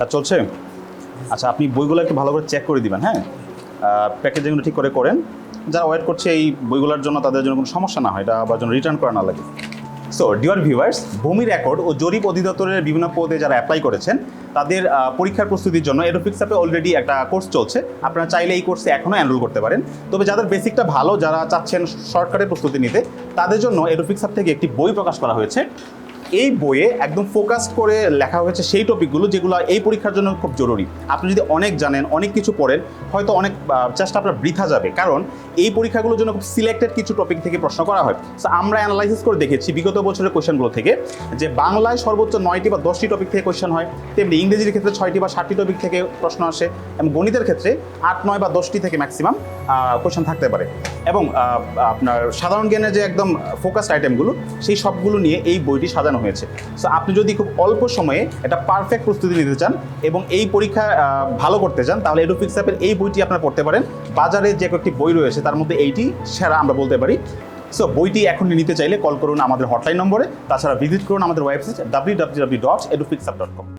কাজ চলছে? আচ্ছা আপনি বইগুলো একটু ভালো করে চেক করে দিবেন হ্যাঁ? প্যাকেজিংটা ঠিক করে করেন। যারা ওয়েট করছে এই বইগুলোর জন্য তাদের জন্য কোনো সমস্যা না হয়, এটা আবার জন্য রিটার্ন করা না লাগে। সো ডিয়ার ভিউয়ার্স ভূমি রেকর্ড ও জরিপ অধিদপ্তরের বিভিন্ন পদে যারা অ্যাপ্লাই করেছেন, তাদের পরীক্ষার প্রস্তুতির জন্য এরোফিক্স অ্যাপে অলরেডি একটা কোর্স চলছে। আপনারা চাইলে এই কোর্সে এখনও এনরোল করতে পারেন। তবে যাদের বেসিকটা ভালো, যারা চাচ্ছেন শর্টকাটের প্রস্তুতি নিতে, তাদের জন্য এরোফিক্স অ্যাপ থেকে একটি বই প্রকাশ করা হয়েছে। এই বইয়ে একদম ফোকাসড করে লেখা হয়েছে সেই টপিকগুলো যেগুলো এই পরীক্ষার জন্য খুব জরুরি। আপনি যদি অনেক জানেন, অনেক কিছু পড়েন, হয়তো অনেক চেষ্টা আপনার বৃথা যাবে। কারণ এই পরীক্ষাগুলোর জন্য খুব সিলেক্টেড কিছু টপিক থেকে প্রশ্ন করা হয়। সো আমরা অ্যানালাইসিস করে দেখেছি বিগত বছরের কোয়েশনগুলো থেকে, যে বাংলায় সর্বোচ্চ নয়টি বা দশটি টপিক থেকে কোয়েশন হয়, তেমনি ইংরেজির ক্ষেত্রে ছয়টি বা ষাটটি টপিক থেকে প্রশ্ন আসে, এবং গণিতের ক্ষেত্রে আট, নয় বা দশটি থেকে ম্যাক্সিমাম কোয়েশন থাকতে পারে। এবং আপনার সাধারণ জ্ঞানের যে একদম ফোকাসড আইটেমগুলো সেই সবগুলো নিয়ে এই বইটি সাজানো হয়েছে। সো আপনি যদি খুব অল্প সময়ে একটা পারফেক্ট প্রস্তুতি নিতে চান এবং এই পরীক্ষা ভালো করতে চান, তাহলে এডুফিক্স অ্যাপের এই বইটি আপনার পড়তে পারেন। বাজারে যে কয়েকটি বই রয়েছে, তার মধ্যে এইটি সেরা আমরা বলতে পারি। সো বইটি এখন নিতে চাইলে কল করুন আমাদের হটলাইন নম্বরে। তাছাড়া ভিজিট করুন আমাদের website W W W dot Edufix dot com